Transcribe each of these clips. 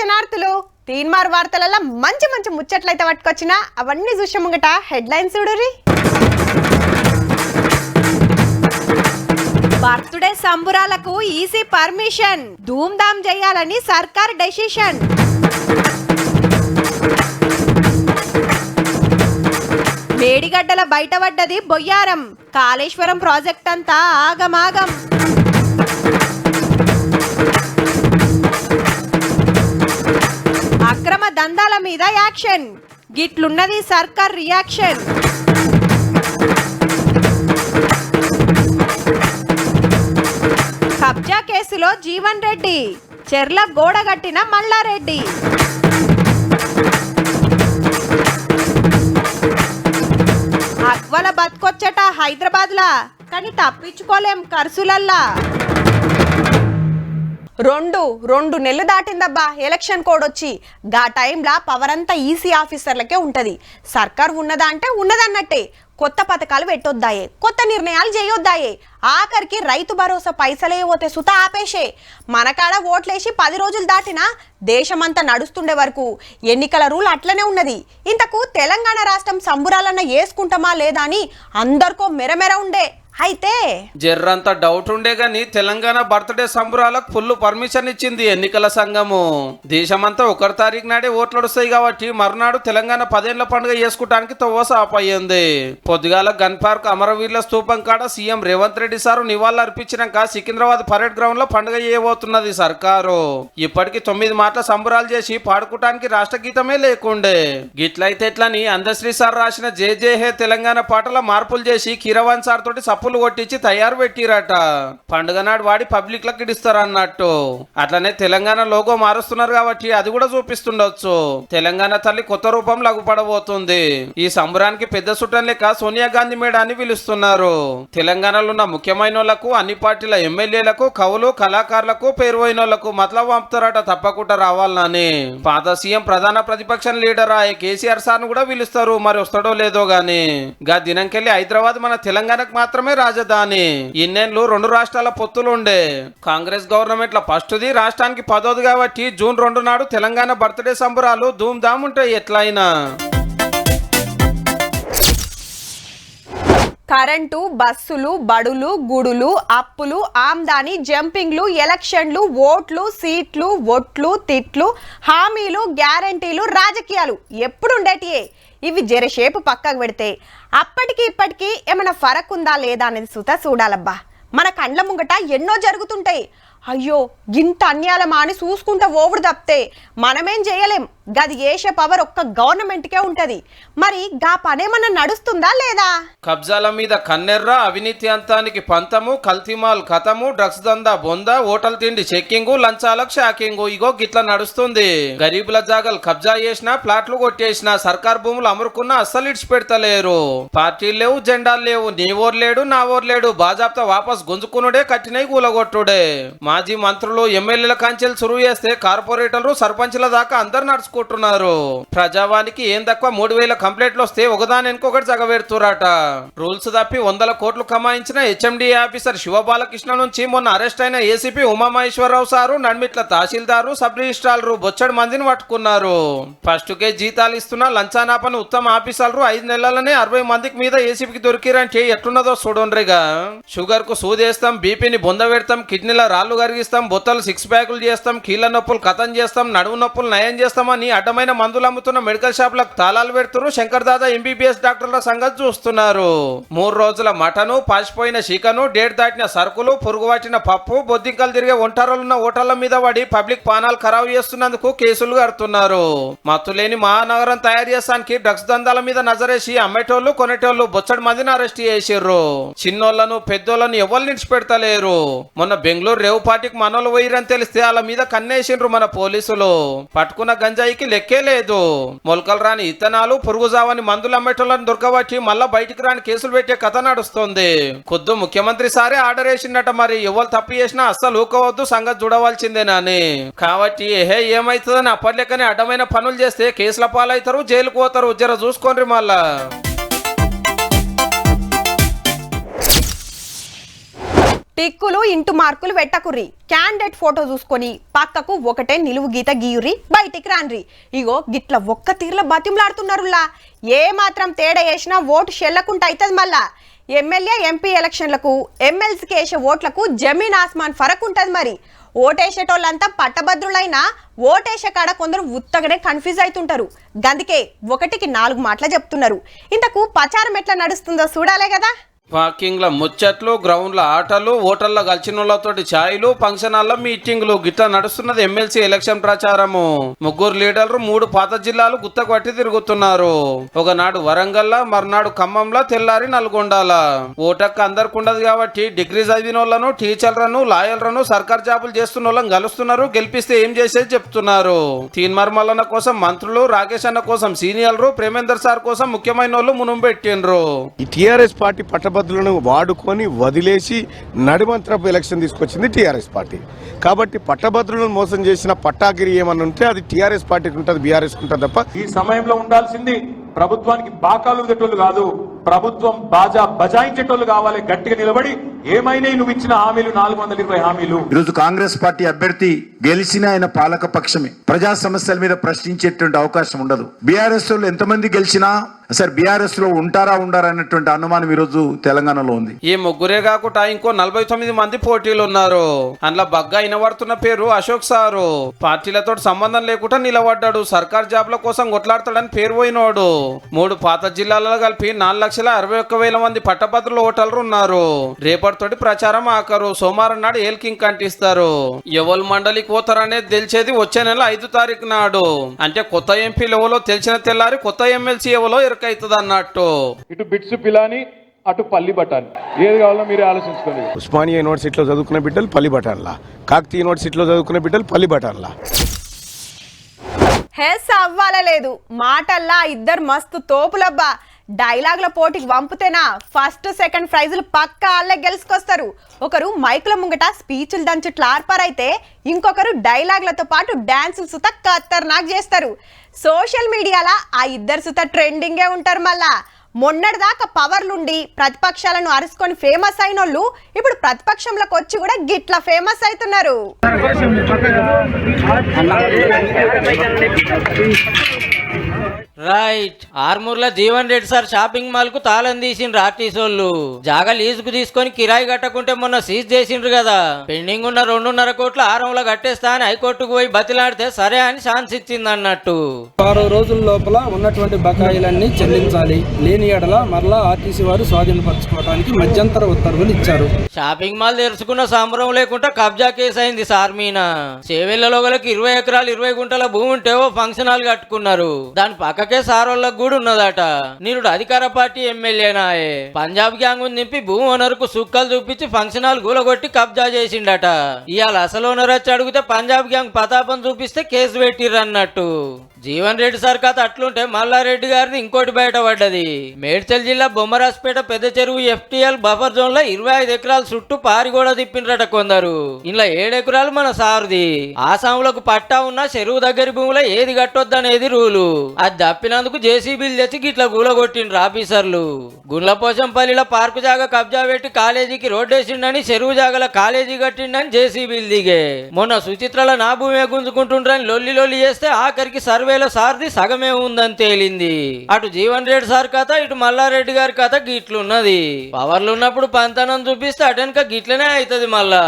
శనార్థులు తీన్మార్ వార్తలలో మంచి మంచి ముచ్చట్లయితే పట్టుకొచ్చిన అవన్నీ చూసే ముంగట హెడ్లైన్స్ చూడురి బర్త్డే సంబురాలకు ఈసీ పర్మిషన్ ధూమ్ ధామ్ చేయాలని సర్కార్ డెసిషన్. మేడిగడ్డల బయటపడ్డది బొయ్యారం కాళేశ్వరం ప్రాజెక్ట్ అంతా ఆగమాగం. మీద యాక్షన్. గిట్లున్నది సర్కార్ రియాక్షన్. కబ్జా కేసులో జీవన్ రెడ్డి చెర్ల గోడగట్టిన మల్లారెడ్డి. అక్వల బతుకొచ్చట హైదరాబాద్లా కానీ తప్పించుకోలేం ఖర్చులల్లా రెండు రెండు నెలలు దాటిందబ్బా. ఎలక్షన్ కోడ్ వచ్చి గా టైంలా పవర్ అంతా ఈసీ ఆఫీసర్లకే ఉంటుంది. సర్కార్ ఉన్నదా అంటే ఉన్నదన్నట్టే. కొత్త పథకాలు పెట్టొద్దాయే. కొత్త నిర్ణయాలు చేయొద్దాయే. ఆఖరికి రైతు భరోసా పైసలే పోతే సుత ఆపేసే మనకాడ ఓట్లేసి పది రోజులు దాటినా దేశమంతా నడుస్తుండే వరకు ఎన్నికల రూల్ అట్లనే ఉన్నది. ఇంతకు తెలంగాణ రాష్ట్రం సంబురాలన్న వేసుకుంటామా లేదా అని అందరికో మెరమెర ఉండే. అయితే జర్రంత డౌట్ ఉండే గాని తెలంగాణ బర్త్డే సంబరాలకు ఫుల్ పర్మిషన్ ఇచ్చింది ఎన్నికల సంఘము. దేశమంతా ఒకరి తారీఖు నాడే ఓట్లు వస్తాయి కాబట్టి మరునాడు తెలంగాణ పదేళ్ళ పండుగ చేసుకోవడానికి తవ్వస ఆపయ్యింది పొద్దుగాల గన్ పార్క్ అమరవీరుల స్తూపం కాడ సీఎం రేవంత్ రెడ్డి సారు నివాళులు అర్పించినాక సికింద్రాబాద్ పరేడ్ గ్రౌండ్లో పండుగ చేయబోతున్నది సర్కారు. ఇప్పటికి తొమ్మిది మాటల సంబరాలు చేసి పాడుకోవటానికి రాష్ట్ర గీతమే లేకుండే. గిట్లయితే ఎట్లని అందశ్రీ సార్ రాసిన జే జే హే తెలంగాణ పాటల మార్పులు చేసి కిరవాన్ సార్ తోటి సప్పులు కొట్టించి తయారు పెట్టిరట. పండుగ నాడు వాడి పబ్లిక్ లకి ఇస్తారు అన్నట్టు అట్లనే తెలంగాణ లోగో మారుస్తున్నారు కాబట్టి అది కూడా చూపిస్తుండొచ్చు. తెలంగాణ తల్లి కొత్త రూపం లగుపడబోతుంది ఈ సంబరానికి పెద్ద చుట్టం లెక్క సోనియా గాంధీ మేడాన్ని పిలుస్తున్నారు. తెలంగాణలో ఉన్న ముఖ్యమైన అన్ని పార్టీల ఎమ్మెల్యేలకు కవులు కళాకారులకు పేరు అయిన వాళ్ళకు పంపుతారట తప్పకుండా రావాలని పాత సీఎం ప్రధాన ప్రతిపక్ష లీడర్ ఆ కేసీఆర్ సార్ కూడా పిలుస్తారు. మరి వస్తాడో లేదో గాని. గా దినంకెళ్ళి హైదరాబాద్ మన తెలంగాణకు మాత్రమే రాజధాని. ఇన్నేళ్ళు రెండు రాష్ట్రాల పొత్తులు ఉండే కాంగ్రెస్ గవర్నమెంట్ ల ఫస్ట్ది రాష్ట్రానికి పదోది కాబట్టి జూన్ రెండు నాడు తెలంగాణ బర్త్డే సంబరాలు ధూమ్ ధామ్ ఉంటాయి ఎట్లయినా. కరెంటు బస్సులు బడులు గుడులు అప్పులు ఆమ్దాని జంపింగ్లు ఎలక్షన్లు ఓట్లు సీట్లు ఒట్లు తిట్లు హామీలు గ్యారంటీలు రాజకీయాలు ఎప్పుడు ఉండేటియే ఇవి జరసేపు పక్కకు పెడితే అప్పటికి ఇప్పటికీ ఏమైనా ఫరక్ ఉందా లేదా అనేది సుత చూడాలబ్బా. మన కండ్ల ముంగట ఎన్నో జరుగుతుంటాయి. అయ్యో ఇంత అన్యాలమా అని చూసుకుంటా ఓవుడు తప్పితే మనమేం చేయలేం. గది చేసే పవర్ ఒక్క గవర్నమెంట్కే ఉంటది. మరి గా పనేమన్నా నడుస్తుందా లేదా? కబ్జాల మీద కన్నెర్ర అవినీతి అంతానికి పంతము కల్తీమాల్ కథము డ్రగ్స్ దందా బొంద హోటల్ తిండి చెక్కింగు లంచాలకు షాకింగు. ఇగో గిట్ల నడుస్తుంది. గరీబుల జాగలు కబ్జా చేసినా ప్లాట్లు కొట్టేసినా సర్కార్ భూములు అమ్ముకున్నా అస్సలు ఇడిచిపెడతలేరు. పార్టీలు లేవు జెండాలు లేవు. నీ ఓరు లేడు నా ఓరు లేడు వాపస్ గుంజుకునుడే కట్టినై కూలగొట్టుడే మాజీ మంత్రులు ఎమ్మెల్యేల కాంచెలు సురువు చేస్తే కార్పొరేటర్లు సర్పంచ్ల దాకా అందరు నడుచుకుంటున్నారు. ప్రజావానికి ఏం తక్కువ మూడు వేల కంప్లైంట్లు వస్తే ఒకదాని ఇంకొకటి జగబెడుతురాట రూల్స్ తప్పి వందల కోట్లు కమాయించిన హెచ్ఎండి ఆఫీసర్ శివబాలకృష్ణ నుంచి మొన్న అరెస్ట్ అయిన ఏసీపీ ఉమామహేశ్వరరావు సారు నడిమిట్ల తహసీల్దారు సబ్ రిజిస్ట్రార్లు బొచ్చడి మందిని పట్టుకున్నారు. ఫస్ట్ కే జీతాలు ఇస్తున్న లంచానాపని ఉత్తమ ఆఫీసర్లు ఐదు నెలలనే అరవై మందికి మీద ఏసీపీకి దొరికిరంటే ఎట్లున్నదో చూడండిగా షుగర్కు సూదేస్తాం బీపీని బొంద పెడతాం కిడ్నీల రాళ్ళు కరిగిస్తాం బొత్తలు సిక్స్ ప్యాకులు చేస్తాం కీళ్ళ నొప్పులు కథం చేస్తాం నడుము నొప్పులు నయం చేస్తామని అడ్డమైన మందులు అమ్ముతున్న మెడికల్ షాపులకు తాళాలు పెడుతున్నారు. శంకర్ దాదా ఎంబీబీఎస్ డాక్టర్ల సంగతి చూస్తున్నారు. మూడు రోజుల మటను పాసిపోయిన చికెను డేట్ దాటిన సరుకులు పురుగు పట్టిన పప్పు బొద్దింకలు తిరిగే ఒంటరులున్న హోటళ్ళ మీద పడి పబ్లిక్ పానాలు ఖరాబు చేస్తున్నందుకు కేసులు కడుతున్నారు. మత్తులేని మహానగరం తయారు చేస్తానికి డ్రగ్స్ దందాల మీద నజరేసి అమ్మేటోళ్ళు కొనేటోళ్ళు బొచ్చడి మందిని అరెస్ట్ చేసిర్రు. చిన్నోళ్ళను పెద్దోళ్ళను ఎవరు నిడిచిపెడతలేరు మొన్న బెంగళూరు రేవు పార్టీకి మనోళ్ళు పోయిరని తెలిస్తే వాళ్ళ మీద కన్నేసిండ్రు మన పోలీసులు. పట్టుకున్న గంజాయికి లెక్కే లేదు. మొలకలు రాని ఇత్తనాలు పురుగుజావని మందులు అమ్మేటోళ్ళని దొరకబట్టి మళ్ళా బయటికి రాని కేసులు పెట్టే కథ నడుస్తుంది. ఖుద్దు ముఖ్యమంత్రి సారే ఆర్డర్ వేసిండట మరి. ఎవరు తప్పు చేసినా అస్సలు ఊకోవద్దు సంగతి చూడవలసిందేనాని కాబట్టి ఏహే ఏమైతుందని అప్పట్లేకనే అడ్డమైన పనులు చేస్తే కేసుల పాలవుతారు జైలుకు పోతారు. జర చూసుకోండి మళ్ళా. టిక్కులు ఇంటు మార్కులు పెట్టకుర్రి క్యాండిడేట్ ఫోటో చూసుకొని పక్కకు ఒకటే నిలువు గీత గీయుర్రి బయటికి రాన్రి. ఇగో గిట్ల ఒక్క తీర్ల బతిమలాడుతున్నారులా ఏ మాత్రం తేడా వేసినా ఓటు చెల్లకుంట అవుతుంది మళ్ళా. ఎమ్మెల్యే ఎంపీ ఎలక్షన్లకు ఎమ్మెల్సీకి వేసే ఓట్లకు జమీన్ ఆస్మాన్ ఫరక్ ఉంటుంది మరి. ఓటేసేటోళ్ళంతా పట్టభద్రులైనా ఓటేసే కాడ కొందరు ఉత్తగనే కన్ఫ్యూజ్ అవుతుంటారు గందుకే ఒకటికి నాలుగు మాటలు చెప్తున్నారు. ఇంతకు ప్రచారం ఎట్లా నడుస్తుందో చూడాలే కదా. పార్కింగ్ల ముచ్చట్లు గ్రౌండ్ల ఆటలు ఓటర్ల గల్చినోళ్ళతోటి వాళ్ళతోటి ఛాయలు ఫంక్షన్ హాల్లో మీటింగ్లు. గిట్లా నడుస్తున్నది ఎమ్మెల్సీ ఎలక్షన్ ప్రచారము. ముగ్గురు లీడర్లు మూడు పాత జిల్లాలు గుత్తకు పట్టి తిరుగుతున్నారు. ఒకనాడు వరంగల్లా మర్నాడు ఖమ్మంలా తెల్లారి నల్గొండాల. ఓటక్క అందరికి ఉండదు కాబట్టి డిగ్రీ చదివిన వాళ్ళను టీచర్లను లాయర్లను సర్కార్ జాబులు చేస్తున్న వాళ్ళని కలుస్తున్నారు గెలిపిస్తే ఏం చేసేది చెప్తున్నారు. తీన్మార్ మల్లన్న కోసం మంత్రులు రాకేష్ అన్న కోసం సీనియర్లు ప్రేమేందర్ సార్ కోసం ముఖ్యమైన వాళ్ళు మునుము పెట్టిండ్రు. టిఆర్ఎస్ టీఆర్ఎస్ పార్టీ పట్టభద్రులను వాడుకొని వదిలేసి నడిమంత్రపు ఎలక్షన్ తీసుకొచ్చింది టీఆర్ఎస్ పార్టీ. కాబట్టి పట్టభద్రులను మోసం చేసిన పట్టాగిరి ఏమన్నా ఉంటే అది టీఆర్ఎస్ పార్టీకి ఉంటుంది బీఆర్ఎస్ ఉంటుంది తప్ప ఈ సమయంలో ఉండాల్సింది ప్రభుత్వానికి బాకాలు కాదు ప్రభుత్వం బాజా బజాయించేటోళ్ళు కావాలి గట్టిగా నిలబడి ఏమైనా నువ్వు ఇచ్చిన హామీలు నాలుగు వందల ఇరవై హామీలు. ఈరోజు కాంగ్రెస్ పార్టీ అభ్యర్థి గెలిచిన ఆయన పాలక పక్షమే. ప్రజా సమస్యల మీద ప్రశ్నించేటువంటి అవకాశం ఉండదు. బీఆర్ఎస్లో ఎంతమంది గెలిచినా సార్ బీఆర్ఎస్లో ఉంటారా ఉండారా అన్నటువంటి అనుమానం ఈరోజు తెలంగాణలో ఉంది. ఈ ముగ్గురే కాకుండా ఇంకో నలభై తొమ్మిది మంది పోటీలు ఉన్నారు. అందులో బగ్గా ఇనబడుతున్న పేరు అశోక్ సారు. పార్టీలతో సంబంధం లేకుండా నిలబడ్డాడు. సర్కార్ జాబ్ల కోసం కొట్లాడతాడని పేరు పోయినోడు. మూడు పాత జిల్లాలలో కలిపి నాలుగు లక్షల అరవై ఒక్క వేల మంది పట్టభద్రుల ఓటర్లు ఉన్నారు. రేపటితోటి ప్రచారం ఆకరు. సోమవారం నాడు ఏల్కింగ్ కంటిస్తారు. ఎవరు మండలికి పోతారనేది తెలిసేది వచ్చే నెల ఐదు తారీఖు నాడు. అంటే కొత్త ఎంపీలు ఎవరో తెలిసిన తెల్లారి కొత్త ఎమ్మెల్సీ ఎవరో ఇరుకైతుంది అన్నట్టు ఇటు బిట్స్ పిలాని అటు పల్లి బట్టాని ఏది కావాలో మీరే ఆలోచించుకోండి. ఉస్మానియా యూనివర్సిటీలో చదువుకున్న బిడ్డలు పల్లి బటాన్లా కాకతీయ యూనివర్సిటీలో చదువుకున్న బిడ్డలు పల్లి బటాన్లా హెస్ అవ్వాలలేదు. మాటల్లా ఇద్దరు మస్తు తోపులబ్బా. డైలాగ్ల పోటీకి వంపుతేనా? ఫస్ట్ సెకండ్ ప్రైజులు పక్క వాళ్ళే గెలుచుకొస్తారు ఒకరు మైకుల ముంగట స్పీచ్లు దంచు క్లార్పర్ అయితే ఇంకొకరు డైలాగ్లతో పాటు డాన్సులు సుత ఖతర్నాక్ చేస్తారు. సోషల్ మీడియాలో ఆ ఇద్దరు సుత ట్రెండింగే ఉంటారు మళ్ళా. మొన్నటిదాకా పవర్లుండి ప్రతిపక్షాలను అరుచుకొని ఫేమస్ అయినోళ్ళు ఇప్పుడు ప్రతిపక్షంలోకి వచ్చి కూడా గిట్ల ఫేమస్ అవుతున్నారు. రైట్ ఆర్మూర్లో జీవన్ రెడ్డి సార్ షాపింగ్ మాల్కు తాళం తీసిండ్రు ఆర్టీసీ వాళ్ళు. జాగా లీజుకు తీసుకొని కిరాయి కట్టకుంటే మొన్న సీజ్ చేసిండ్రు కదా. పెండింగ్ ఉన్న రెండున్నర కోట్ల ఆరంలో కట్టేస్తా అని హైకోర్టుకు పోయి బతిలాడితే సరే అని ఛాన్స్ ఇచ్చింది అన్నట్టు. ఆరు రోజుల లోపల ఉన్నటువంటి బకాయిలన్నీ చెల్లించాలి. లేని ఎడల మరలా ఆర్టీసీ వారు స్వాధీనపరచుకోవడానికి మధ్యంతర ఉత్తర్వులు ఇచ్చారు. షాపింగ్ మాల్ తెరుచుకున్న సంబరం లేకుండా కబ్జా కేసు అయింది సార్ మీన. చేవెళ్ళలో గలకి ఇరవై ఎకరాలు ఇరవై గుంటల భూమి ఉంటే ఓ ఫంక్షన్ హాల్ కట్టుకున్నారు. దాని పక్కకే సారోళ్ళకు కూడా ఉన్నదట. నీరుడు అధికార పార్టీ ఎమ్మెల్యేనాయే పంజాబ్ గ్యాంగ్ నింపి భూమి ఓనర్కు సుక్కలు చూపించి ఫంక్షన్ హాల్ గూలగొట్టి కబ్జా చేసిండట. ఇవాళ అసలు ఓనర్ వచ్చి అడిగితే పంజాబ్ గ్యాంగ్ పతాపం చూపిస్తే కేసు పెట్టిర్రు అన్నట్టు జీవన్ రెడ్డి సార్ కథ అట్లుంటే మల్లారెడ్డి గారిది ఇంకోటి బయటపడ్డది మేడ్చల్ జిల్లా బొమ్మరాజ్పేట పెద్ద చెరువు ఎఫ్టీఎల్ బఫర్ జోన్లో ఇరవై ఐదు ఎకరాల చుట్టూ పారి కూడా తిప్పిండ్రట కొందరు. ఇలా ఏడెకరాలు మన సారుది. ఆసాములకు పట్టా ఉన్న చెరువు దగ్గరి భూమిలో ఏది కట్టొద్దనేది రూలు. అది తప్పినందుకు జేసీబీలు తెచ్చి గిట్ల గూలగొట్టిండ్రు ఆఫీసర్లు. గుండ్లపోచంపల్లిలో పార్కు జాగా కబ్జా పెట్టి కాలేజీకి రోడ్డేసిండని చెరువు జాగల కాలేజీ కట్టిండని జేసీబీలు దిగే. మొన్న సుచిత్రల నా భూమే గుంజుకుంటుండ్రని లొల్లి లొల్లి చేస్తే ఆఖరికి సర్వే సర్వేలో సార్ది సగమే ఉందని తేలింది. అటు జీవన్ రెడ్డి సార్ కథ ఇటు మల్లారెడ్డి గారి కథ గిట్లున్నది. పవర్లు ఉన్నప్పుడు పంతనం చూపిస్తే అటెనక గిట్లనే అవుతుంది మళ్ళా.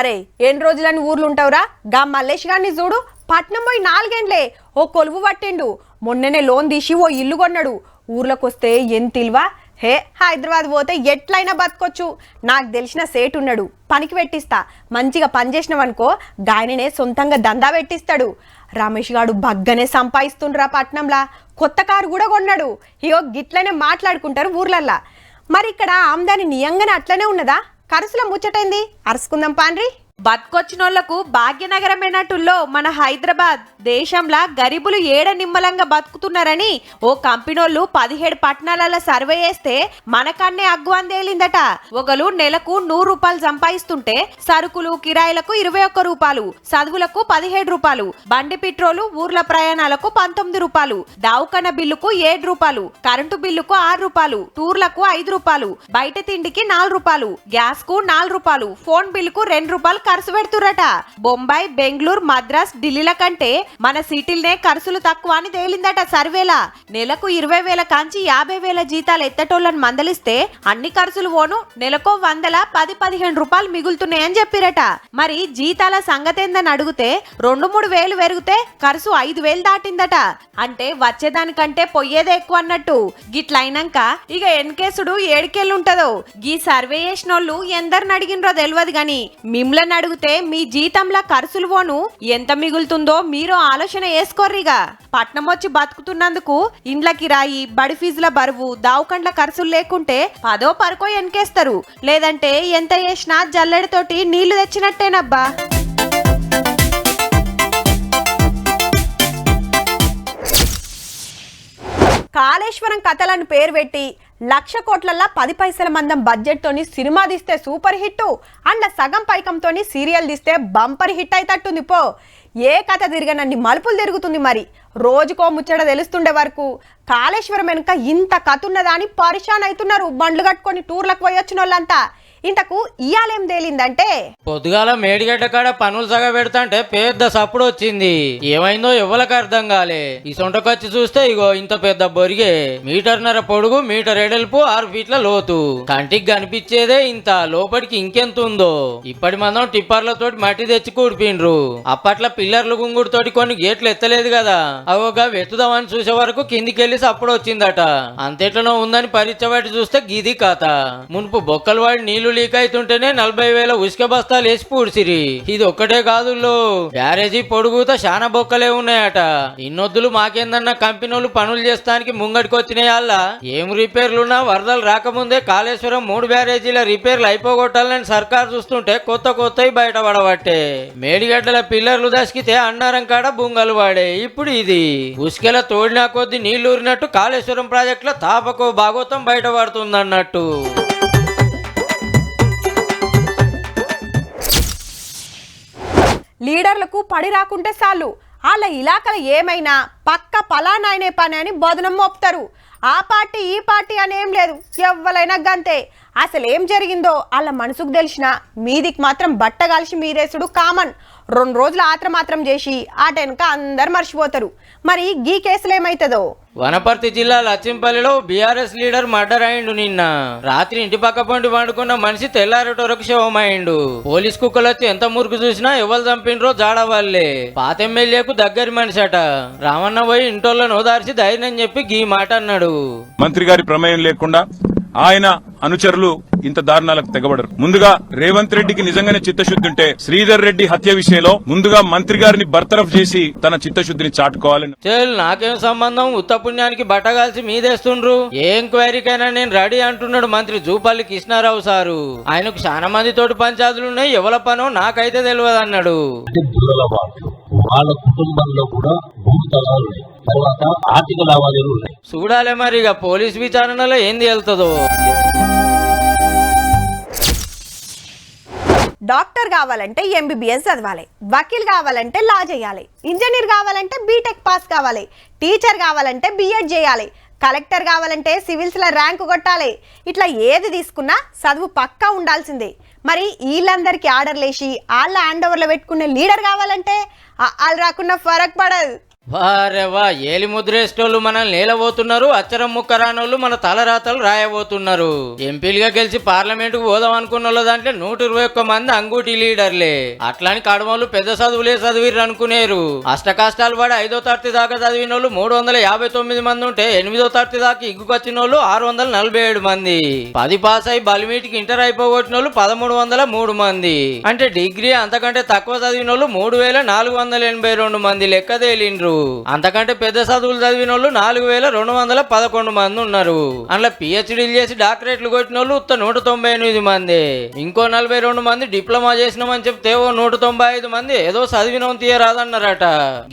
అరే ఎన్ని రోజులని ఊర్లు ఉంటావురా? గా మల్లేష్ గారిని చూడు పట్నం పోయి నాలుగేండ్లే. ఓ కొలువు పట్టిండు. మొన్ననే లోన్ తీసి ఓ ఇల్లు కొన్నాడు. ఊర్లోకి వస్తే ఎంత ఇల్వా హే హైదరాబాద్ పోతే ఎట్లయినా బతకొచ్చు. నాకు తెలిసిన సేటు ఉన్నాడు. పనికి పెట్టిస్తా. మంచిగా పని చేసినావనుకో గాయననే సొంతంగా దందా పెట్టిస్తాడు. రమేష్ గాడు బగ్గనే సంపాదిస్తుండ్రా పట్నంలా. కొత్త కారు కూడా కొన్నాడు. ఇగో గిట్లనే మాట్లాడుకుంటారు ఊర్లల్లా. మరి ఇక్కడ ఆమ్దాని నియంగానే అట్లనే ఉన్నదా? కరుసుల ముచ్చటైంది. అరుసుకుందాం పాండ్రి. బతుకొచ్చినోళ్ళకు భాగ్యనగరమైనట్టుల్లో మన హైదరాబాద్ దేశంలా గరీబులు ఏడ నిమ్మలంగా బతుకుతున్నారని ఓ కంపెనోళ్ళు పదిహేడు పట్టణాలలో సర్వే చేస్తే మనకన్నే అగ్గువందేలిందట ఒకరు నెలకు నూరు రూపాయలు సంపాదిస్తుంటే సరుకులు కిరాయిలకు ఇరవై ఒక్క రూపాయలు చదువులకు పదిహేడు రూపాయలు బండి పెట్రోలు ఊర్ల ప్రయాణాలకు పంతొమ్మిది రూపాయలు దావుకన్న బిల్లుకు ఏడు రూపాయలు కరెంటు బిల్లుకు ఆరు రూపాయలు టూర్లకు ఐదు రూపాయలు బయట తిండికి నాలుగు రూపాయలు గ్యాస్కు నాలుగు రూపాయలు ఫోన్ బిల్లుకు రెండు రూపాయలు ఖర్చు పెడుతురట బొంబాయి బెంగళూరు మద్రాస్ ఢిల్లీల కంటే మన సిటీలనే ఖర్చులు తక్కువ అని తేలిందట సర్వేలా. నెలకు ఇరవై వేల కాంచి యాభై వేల జీతాలు ఎత్తటోళ్ళని మందలిస్తే అన్ని ఖర్చులు పోను నెలకో వందల పది పదిహేను రూపాయలు మిగులుతున్నాయని చెప్పిరట. మరి జీతాల సంగతేందని అడిగితే రెండు మూడు వేలు పెరిగితే ఖర్చు ఐదు వేలు దాటిందట. అంటే వచ్చేదానికంటే పొయ్యేదే ఎక్కువ అన్నట్టు. గిట్లయినాక ఇక ఎన్కేసుడు ఏడికెళ్ళుంటదో. గీ సర్వే చేసినోళ్ళు ఎందరిని అడిగినరో తెలియదు గాని మిమ్మల్ని అడిగితే మీ జీతంలో ఖర్చులువోను ఎంత మిగులుతుందో మీరు ఆలోచన వేసుకోర్రిగా పట్నం వచ్చి బతుకుతున్నందుకు ఇండ్ల కిరాయి బడి ఫీజుల బరువు దావుకండ్ల ఖర్చులు లేకుంటే పదో పరకో ఎన్కేస్తారు. లేదంటే ఎంత వేసినా జల్లెడతోటి నీళ్ళు తెచ్చినట్టేనబ్బా. కాళేశ్వరం కథలను పేరు పెట్టి లక్ష కోట్లల్లా పది పైసల మందం బడ్జెట్తోని సినిమా తీస్తే సూపర్ హిట్ అండ్ సగం పైకంతోని సీరియల్ తీస్తే బంపర్ హిట్ అయితట్టుంది పో. ఏ కథ తిరగనన్ని మలుపులు తిరుగుతుంది మరి. రోజుకో ముచ్చట తెలుస్తుండే వరకు కాళేశ్వరం వెనుక ఇంత కథ ఉన్నదా అని పరిశాన్ అవుతున్నారు బండ్లు కట్టుకొని టూర్లకు పోయి వచ్చిన వాళ్ళంతా ఇంతకు ఇయాలేం తేలిందంటే? పొద్దుగాల మేడిగడ్డ కాడ పనులు సగ పెడతాంటే పెద్ద సప్పుడు వచ్చింది. ఏమైందో ఎవరికి అర్థం కాలే. ఈ సొంటకొచ్చి చూస్తే ఇగో ఇంత పెద్ద బొరిగే. మీటర్నర పొడుగు మీటర్ ఎడల్పు ఆరు ఫీట్ల లోతు. కంటికి కనిపించేదే ఇంత. లోపలికి ఇంకెంత ఉందో ఇప్పటి మనం టిప్పర్లతోటి మట్టి తెచ్చి కూడిపిండ్రు. అప్పట్లో పిల్లర్లు గుంగుడుతోటి కొన్ని గేట్లు ఎత్తలేదు కదా. అవగా వెతుదామని చూసే వరకు కిందికెళ్ళి సప్పుడు వచ్చిందట. అంతెట్లనో ఉందని పరీక్ష చూస్తే గిది కాత. మునుపు బొక్కలు వాడి నీళ్ళు లీక్ అవుతుంటేనే నలభై వేల ఉసుక బస్తాలు వేసి పూడ్చిరి. ఇది ఒక్కటే కాదుల్లో. బ్యారేజీ పొడుగుతా శానా బొక్కలే ఉన్నాయట. ఇన్నొద్దులు మాకేందన్న కంపెనీలు పనులు చేస్తానికి ముంగడికి వచ్చినాయి ఏం రిపేర్లున్నా వరదలు రాకముందే కాళేశ్వరం మూడు బ్యారేజీల రిపేర్లు అయిపోగొట్టాలని సర్కార్ చూస్తుంటే కొత్త కొత్తవి బయటపడబట్టే. మేడిగడ్డల పిల్లర్లు దసికితే అన్నారం కాడ బుంగలు వాడే. ఇప్పుడు ఇది. ఉసుకెల తోడినా కొద్ది నీళ్ళు ఊరినట్టు కాళేశ్వరం ప్రాజెక్టులో తాపకో భాగోతం బయటపడుతుందన్నట్టు. లీడర్లకు పడి రాకుంటే చాలు. వాళ్ళ ఇలాకలు ఏమైనా పక్క పలానాయనే పని అని బోధనం మోపుతారు. ఆ పార్టీ ఈ పార్టీ అని ఏం లేదు. ఎవ్వలైనా గంతే. అసలు ఏం జరిగిందో వాళ్ళ మనసుకు తెలిసిన మీదికి మాత్రం బట్ట కలిసి మీరేసుడు కామన్. రెండు రోజులు ఆత్రమాత్రం చేసి ఆట వెనుక అందరు మర్చిపోతారు. మరి గీ కేసులు ఏమైతుందో? వనపర్తి జిల్లా లచ్చింపల్లిలో బీఆర్ఎస్ లీడర్ మర్డర్ అయిండు నిన్న. రాత్రి ఇంటి పక్క పండి వండుకున్న మనిషి తెల్లారేటోరకు శవమైండు పోలీస్ కుక్కలు వచ్చి ఎంత మురుగు చూసినా ఎవరు చంపినరో జాడవాళ్ళే పాత ఎమ్మెల్యేకు దగ్గరి మనిషి అట రామన్న పోయి ఇంటోళ్ళను ఓదార్చి ధైర్యం చెప్పి గీ మాట అన్నాడు. మంత్రి గారి ప్రమేయం లేకుండా ఆయన అనుచరులు ఇంత దారుణాలకు తెగబడరు. ముందుగా రేవంత్ రెడ్డికి నిజంగానే చిత్తశుద్ధి ఉంటే శ్రీధర్ రెడ్డి హత్య విషయంలో ముందుగా మంత్రి గారిని బర్తరఫ్ చేసి తన చిత్తశుద్ధిని చాటుకోవాలని. నాకేం సంబంధం? ఉత్త పుణ్యానికి బట్టగాల్సి మీదేస్తుండ్రు? ఏ ఎంక్వైరీకైనా నేను రెడీ అంటున్నాడు మంత్రి జూపల్లి కృష్ణారావు సారు. ఆయనకు చాలా మంది తోటి పంచాయతీలు ఉన్నాయి ఎవల పనో నాకైతే తెలియదు అన్నాడు వాళ్ళు వాళ్ళ కుటుంబంలో కూడా భూతలాలు ఉన్నాయి. తర్వాత ఆర్థిక లావాదేవీలు ఉన్నాయి చూడాలి మరి ఇక పోలీస్ విచారణలో ఏంది వెళ్తుందో. డాక్టర్ కావాలంటే ఎంబీబీఎస్ చదవాలి వకీల్ కావాలంటే లా చేయాలి ఇంజనీర్ కావాలంటే బీటెక్ పాస్ కావాలి టీచర్ కావాలంటే బీఎడ్ చేయాలి కలెక్టర్ కావాలంటే సివిల్స్లో ర్యాంకు కొట్టాలి ఇట్లా ఏది తీసుకున్నా చదువు పక్కా ఉండాల్సిందే. మరి వీళ్ళందరికీ ఆర్డర్లు వేసి వాళ్ళ హ్యాండ్ ఓవర్లో పెట్టుకునే లీడర్ కావాలంటే వాళ్ళు రాకుండా ఫరక్ పడదు. వారెవా ఏలి ముద్రేసేటోళ్ళు మనల్ని నేలబోతున్నారు అచ్చరం ముక్కరానోళ్ళు మన తలరాతలు రాయబోతున్నారు. ఎంపీలుగా గెలిచి పార్లమెంటుకు పోదాం అనుకున్న వాళ్ళ దాంట్లో నూట ఇరవై ఒక్క మంది అంగూటి లీడర్లే. అట్లాని కడమలు పెద్ద చదువులే చదివిర్రు అనుకునేరు. అష్ట కష్టాలు పడి ఐదో తరగతి దాకా చదివిన వాళ్ళు మూడు వందల యాభై తొమ్మిది మంది ఉంటే ఎనిమిదో తరగతి దాకా ఇగ్గుకొచ్చిన వాళ్ళు ఆరు వందల నలభై ఏడు మంది. పది పాస్ అయి బలిమీటికి ఇంటర్ అయిపోగొట్టిన వాళ్ళు పదమూడు వందల మూడు మంది. అంటే డిగ్రీ అంతకంటే తక్కువ చదివిన వాళ్ళు మూడు వేల నాలుగు వందల ఎనభై రెండు మంది లెక్క తేలిండ్రు. అంతకంటే పెద్ద చదువులు చదివిన వాళ్ళు నాలుగు వేల రెండు వందల పదకొండు మంది ఉన్నారు. అందులో పిహెచ్డీలు చేసి డాక్టరేట్లు కొట్టిన వాళ్ళు ఉత్త నూట తొంభై ఎనిమిది మంది. ఇంకో నలభై రెండు మంది డిప్లొమా చేసినామని చెప్తే ఓ నూట తొంభై ఐదు మంది ఏదో చదివినం తీయరాదన్నారట.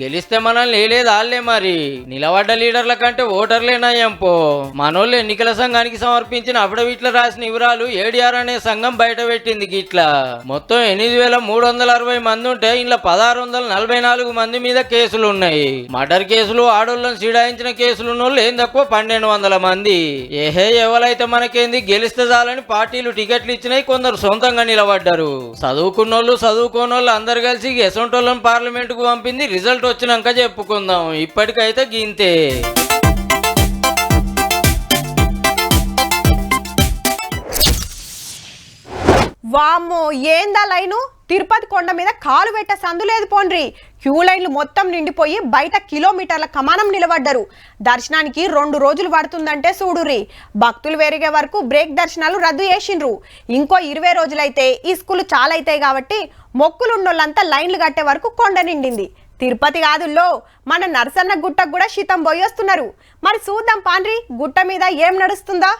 గెలిస్తే మనల్ని లేలేదు ఆళ్ళే మరి. నిలబడ్డ లీడర్ల కంటే ఓటర్లేనాయంపో మనోళ్ళు ఎన్నికల సంఘానికి సమర్పించిన అఫిడవిట్ల రాసిన వివరాలు ఏడిఆర్ అనే సంఘం బయట పెట్టింది గిట్లా. మొత్తం ఎనిమిది వేల మూడు వందల అరవై మంది ఉంటే ఇంట్లో పదహారు వందల నలభై నాలుగు మంది మీద కేసులు ఉన్నాయి మర్డర్ కేసులు ఆడోళ్ళని సీడాయించిన కేసులు ఏం తక్కువ? పన్నెండు వందల మంది. ఏహే ఎవరైతే మనకేంది? గెలిస్తే చాలని పార్టీలు టికెట్లు ఇచ్చినాయి కొందరు సొంతంగా నిలబడ్డారు. చదువుకున్నోళ్ళు చదువుకోనోళ్ళు అందరు కలిసి ఎసొంటోళ్ళని పార్లమెంట్కు పంపింది. రిజల్ట్ వచ్చినాక చెప్పుకుందాం. ఇప్పటికైతే గింతే. వామ్మో ఏందా లైను? తిరుపతి కొండ మీద కాలు పెట్ట సందు లేదు పోండ్రి క్యూ లైన్లు మొత్తం నిండిపోయి బయట కిలోమీటర్ల కమానం నిలబడ్డరు. దర్శనానికి రెండు రోజులు పడుతుందంటే చూడుర్రి భక్తులు పెరిగే వరకు బ్రేక్ దర్శనాలు రద్దు చేసిండ్రు. ఇంకో ఇరవై రోజులైతే ఈ స్కూల్ చాలా అవుతాయి కాబట్టి మొక్కులున్నోళ్ళంతా లైన్లు కట్టే వరకు కొండ నిండింది. తిరుపతి కాదుల్లో మన నరసన్న గుట్టకు కూడా శీతం పోయొస్తున్నారు మరి చూద్దాం పాండ్రి గుట్ట మీద ఏం నడుస్తుందా?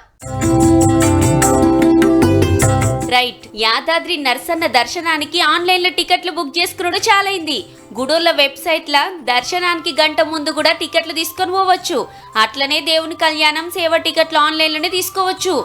రైట్. యాదాద్రి నర్సన్న దర్శనానికి ఆన్లైన్లో టికెట్లు బుక్ చేసుకున్నాడు చాలైంది. గుడోళ్ళ వెబ్సైట్ల దర్శనానికి గంట ముందు కూడా టికెట్లు తీసుకొని పోవచ్చు. అట్లనే దేవుని కళ్యాణం సేవ టికెట్లు ఆన్లైన్లోనే తీసుకోవచ్చు.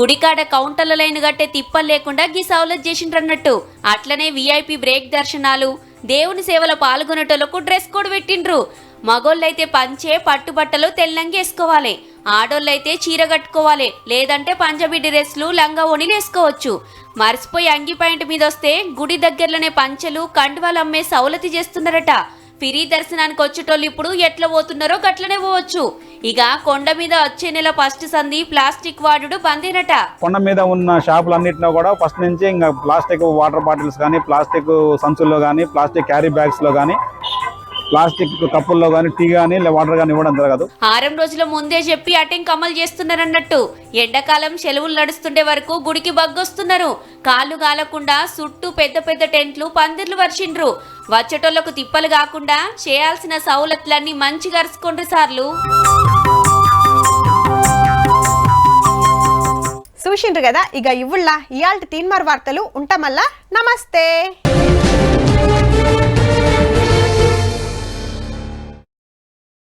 గుడికాడ కౌంటర్ల లైన్ గట్టే తిప్పలు లేకుండా గీ సౌలత్ చేసిండ్రన్నట్టు అట్లనే విఐపి బ్రేక్ దర్శనాలు దేవుని సేవలో పాల్గొనేటోళ్ళకు డ్రెస్ కోడ్ పెట్టిండ్రు. మగోళ్ళైతే పంచే పట్టుబట్టలు తెల్లంగేసుకోవాలి ఆడోళ్ళైతే చీర కట్టుకోవాలి. లేదంటే పంజాబీ డ్రెస్లు లంగా ఓణీలు వేసుకోవచ్చు. మర్చిపోయి అంగి పాయింట్ మీద వస్తే గుడి దగ్గరలోనే పంచెలు కండువాలు అమ్మే సౌలతి చేస్తున్నారట. ఫిరీ దర్శనానికి వచ్చేటోళ్ళు ఇప్పుడు ఎట్లా పోతున్నారో గట్లనే పోవచ్చు. ఇక కొండ మీద వచ్చే నెల ఫస్ట్ సంధి ప్లాస్టిక్ వాడుడు బందేనట కొండ మీద ఉన్న షాపులన్నింటిలో కూడా ఫస్ట్ నుంచి ఇంకా ప్లాస్టిక్ వాటర్ బాటిల్స్ కానీ ప్లాస్టిక్ సంచుల్లో కానీ ప్లాస్టిక్ క్యారీ బ్యాగ్స్లో కానీ ప్లాస్టిక్ కప్పుల్లో కానీ టీ కానీ వాటర్ కానీ ఇవ్వడం జరగదు. ఆరం రోజుల ముందే చెప్పి అటెంక్ అమలు చేస్తున్నారన్నట్టు. ఎండాకాలం సెలవులు నడుస్తుండే వరకు గుడికి బగ్గొస్తున్నారు. కాళ్ళు గాలకుండా చుట్టూ పెద్ద పెద్ద టెంట్లు పందిర్లు వర్షిండ్రు. వచ్చేటోళ్ళకు తిప్పలు కాకుండా చేయాల్సిన సౌలతులన్నీ మంచిగా అరుచుకోండి సార్లు. చూసిండ్రు కదా ఇక ఇవుళ్ళ ఇయాల్టి తీన్మార్ వార్తలు ఉంటామల్లా. నమస్తే.